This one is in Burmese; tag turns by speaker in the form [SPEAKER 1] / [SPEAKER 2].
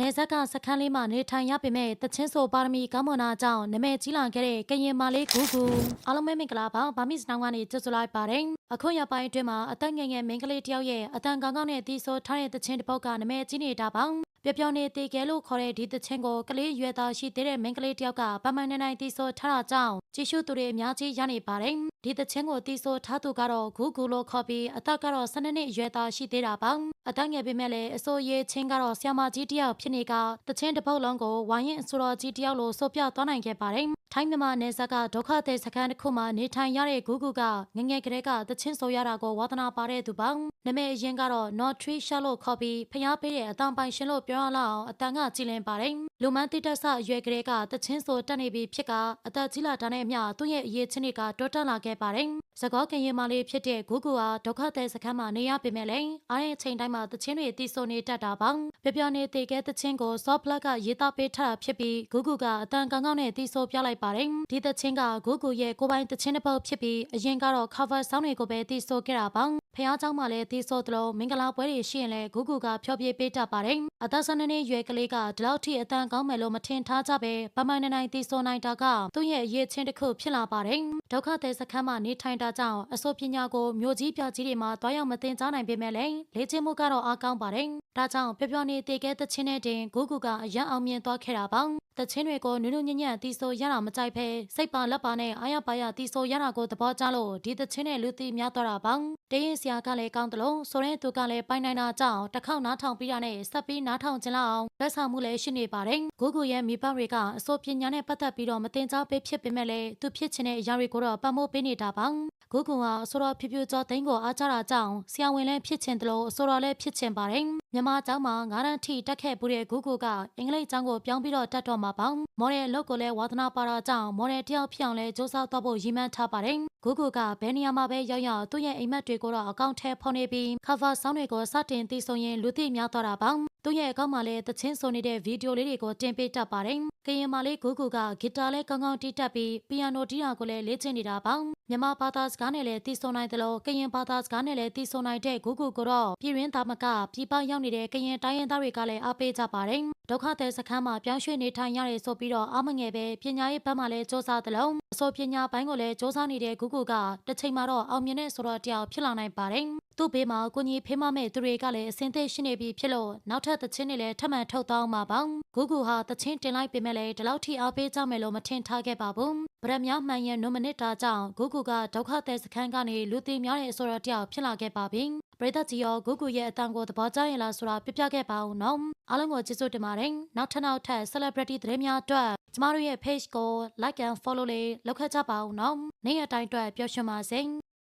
[SPEAKER 1] နေဆက်ကစခန်းလေးမှာနေထိုင်ရပေမဲ့တချင်းဆိုပါရမီကောင်းမွန်တာကြောင့်နာမည်ကြီးလာခဲ့တဲ့ကရင်မလေးဂူဂူအားလုံးပဲမင်္ဂလာပါဗာမစ်စနောင်းကနေကြိုဆိုလိုက်ပါတယ်အခုရပိုင်းအတွင်းမှာအသက်ငယ်ငယ်မိန်းကလေးတယောက်ရဲ့အတန်ကောင်းကောင်းနဲ့တီးဆိုထားတဲ့တချင်းတစ်ပုဒ်ကနာမည်ကြီးနေတာပါပျော်ပျော်နေတေကဲလို့ခေါ်တဲ့ဒီတချင်းကိုကလေးရွယ်သားရှိသေးတဲ့မိန်းကလေးတယောက်ကပမန်နေနိုင်တီးဆိုထားတာကြောင့်ကြည့်ရှုသူတွေအများကြီးရနေပါတယ်ဒီတချင်းကိုတီးဆိုထားသူကတော့ဂူဂူလို့ခေါ်ပြီးအသက်ကတော့12နှစ်အရွယ်သားရှိသေးတာပါ အသက်ငယ်ပေမဲ့လည်းအစိုးရချင်းကတော့ဆ iam မကြီးတယောက်ဖြစ်နေကတချင်းတစ်ပုတ်လုံးကိုဝိုင်းရင်အစိုးရကြီးတယောက်လိုဆိုပြသွားနိုင်ခဲ့ပါတယ်ထိုင်းမြန်မာနယ်စပ်ကဒုက္ခသည်စခန်းတစ်ခုမှာနေထိုင်ရတဲ့ဂူဂူကငငယ်ကလေးကတချင်းဆိုရတာကိုဝါသနာပါတဲ့သူပါနမည်အရင်ကတော့ Not Tree Shot လို့ခေါ်ပြီးဖျားပေးတဲ့အတန်ပိုင်ရှင်လို့ပြောရလောက်အောင်အတန်ကကြည်လင်ပါတယ်လူမန်းတိတက်ဆအရွယ်ကလေးကတချင်းဆိုတက်နေပြီဖြစ်ကအသက်ကြီးလာတာနဲ့အမျှသူ့ရဲ့အရေးချင်းတွေကတိုးတက်လာခဲ့ပါတယ် စကောကရင်မလေးဖြစ်တဲ့ဂူဂူဟာဒုက္ခသည်စခန်းမှာနေရပေမဲ့လည်းအားရဲ့ချိန်တိုင်းမှာတချင်းတွေတီးဆိုနေတတ်တာပါပျော်ပျော်နေတေကဲတချင်းကို soft plug ကရေးသားပေးထားတာဖြစ်ပြီးဂူဂူကအတန်ကောင်းကောင်းနဲ့တီးဆိုပြလိုက်ပါတယ်ဒီတချင်းကဂူဂူရဲ့ကိုယ်ပိုင်တချင်းတစ်ပုတ်ဖြစ်ပြီးအရင်ကတော့ cover ဆောင်းတွေကိုပဲတီးဆိုခဲ့တာပါ ဖះเจ้าမှလည်းတီးဆိုသလိုမင်္ဂလာပွဲတွေရှိရင်လည်းဂူဂူကဖျော်ပြပေးတတ်ပါတယ်အသက်12နှစ်ရွယ်ကလေးကဒီလောက်ထိအတန်ကောင်းမယ်လို့မထင်ထားကြပဲပမိုင်နိုင်တီးဆိုနိုင်တာကသူ့ရဲ့အရေးချင်းတစ်ခုဖြစ်လာပါတယ်ဒုက္ခသည်စခန်းမှာနေထိုင်တာကြောင့်အစိုးပညာကိုမြို့ကြီးပြကြီးတွေမှာတွားရောက်မတင်ကြားနိုင်ပေမဲ့လည်းလေ့ကျင့်မှုကတော့အားကောင်းပါတယ်ဒါကြောင့်ပျော်ပျော်နေတေကဲတချင်းတဲ့တင်ဂူဂူကအရန်အောင်မြင်သွားခဲ့တာပါ တချင်းတွေကိုနုနုညံ့ညံ့တီးဆိုရတာမကြိုက်ဖဲစိတ်ပါလက်ပါနဲ့အာရပါရတီးဆိုရတာကိုသဘောကျလို့ဒီတချင်းနဲ့လူတီများသွားတာပါတရင်ဆရာကလည်းကောင်းတယ်လို့ဆိုတဲ့သူကလည်းပိုင်နိုင်တာကြောင့်တစ်ခေါက်နားထောင်ပြီးတာနဲ့ဆက်ပြီးနားထောင်ခြင်းလောက်အောင်လက်ဆောင်မှုလည်းရှိနေပါတယ်ဂူဂူရဲ့မိဘတွေကအစိုးပညာနဲ့ပတ်သက်ပြီးတော့မတင်ကြားပေးဖြစ်ပေမဲ့လည်းသူဖြစ်ချင်တဲ့အရာတွေကိုတော့ပတ်မိုးပေးနေတာပါ ဂူဂူဟာအစိုးရဖြူဖြူကျော်သိန်းကိုအားကြတာကြောင့်ဆရာဝန်လည်းဖြစ်ချင်တယ်လို့အစိုးရလည်းဖြစ်ချင်ပါတယ်မြန်မာကျောင်းမှာငါးတန်းထိတက်ခဲ့ပူတဲ့ဂူဂူကအင်္ဂလိပ်ကျောင်းကိုပြောင်းပြီးတော့တက်တော့မှာပါမော်ဒယ်အလုပ်ကိုလည်းဝါသနာပါတာကြောင့်မော်ဒယ်တယောက်ဖြစ်အောင်လည်းစူးစမ်းသွားဖို့ရည်မှန်းထားပါတယ်ဂူဂူကဘယ်နေရာမှာပဲရောက်ရောက်သူ့ရဲ့အိမ်မက်တွေကိုတော့အကောင့်ထဲဖော်နေပြီး cover ဆောင်းတွေကိုစတင်သိဆိုရင်လူသိများသွားတာပါ သူ့ရဲ့အကောင့်မှာလည်းသချင်းဆိုနေတဲ့ဗီဒီယိုလေးတွေကိုတင်ပေးတတ်ပါတယ်ကရင်မာလေးဂူဂူကဂီတာလည်းကောင်းကောင်းတီးတတ်ပြီးပီယနိုတီးတာကိုလည်းလေ့ကျင့်နေတာပါမြန်မာဘာသာစကားနဲ့လည်းတီးဆိုနိုင်တယ်လို့ကရင်ဘာသာစကားနဲ့လည်းတီးဆိုနိုင်တဲ့ဂူဂူကိုတော့ပြည်ရင်းသားမကပြည်ပရောက်နေတဲ့ကရင်တိုင်းရင်းသားတွေကလည်းအားပေးကြပါတယ်ဒုက္ခသည်စခန်းမှာပြောင်းရွှေ့နေထိုင်ရတယ်ဆိုပြီးတော့အားမငယ်ပဲပညာရေးဘက်မှာလည်းစ조사တယ်လို့အစိုးပညာပိုင်းကိုလည်းစ조사နေတဲ့ဂူဂူကတစ်ချိန်မှာတော့အောင်မြင်တဲ့ဆိုတော့တယောက်ဖြစ်လာနိုင်ပါတယ် သူ့ဘေးမှာကိုကြီးဖေးမမဲ့သူတွေကလည်းအစင်သက်ရှိနေပြီဖြစ်လို့နောက်ထပ်သချင်းတွေလည်းထပ်မံထုတ်သွားအောင်ပါပေါ့ဂူဂူဟာသချင်းတင်လိုက်ပေမဲ့လည်းဒီလောက်ထိအားပေးကြမယ်လို့မထင်ထားခဲ့ပါဘူးဗရမများမှန်ရဲ့နုမနစ်တာကြောင့်ဂူဂူကဒုက္ခသည်စခန်းကနေလူသိများတဲ့အဆိုတော့တယောက်ဖြစ်လာခဲ့ပါပြီပရိသတ်ကြီးရောဂူဂူရဲ့အတန်ကိုသဘောကျရင်လားဆိုတာပြပြခဲ့ပါဦးနော်အားလုံးကိုကျေးဇူးတင်ပါတယ်နောက်ထပ်နောက်ထပ် celebrity သတင်းများအတွက်ကျမတို့ရဲ့ page ကို like and follow လေးလုပ်ခဲ့ကြပါဦးနော်နေ့ရက်တိုင်းအတွက်ပျော်ရွှင်ပါစေ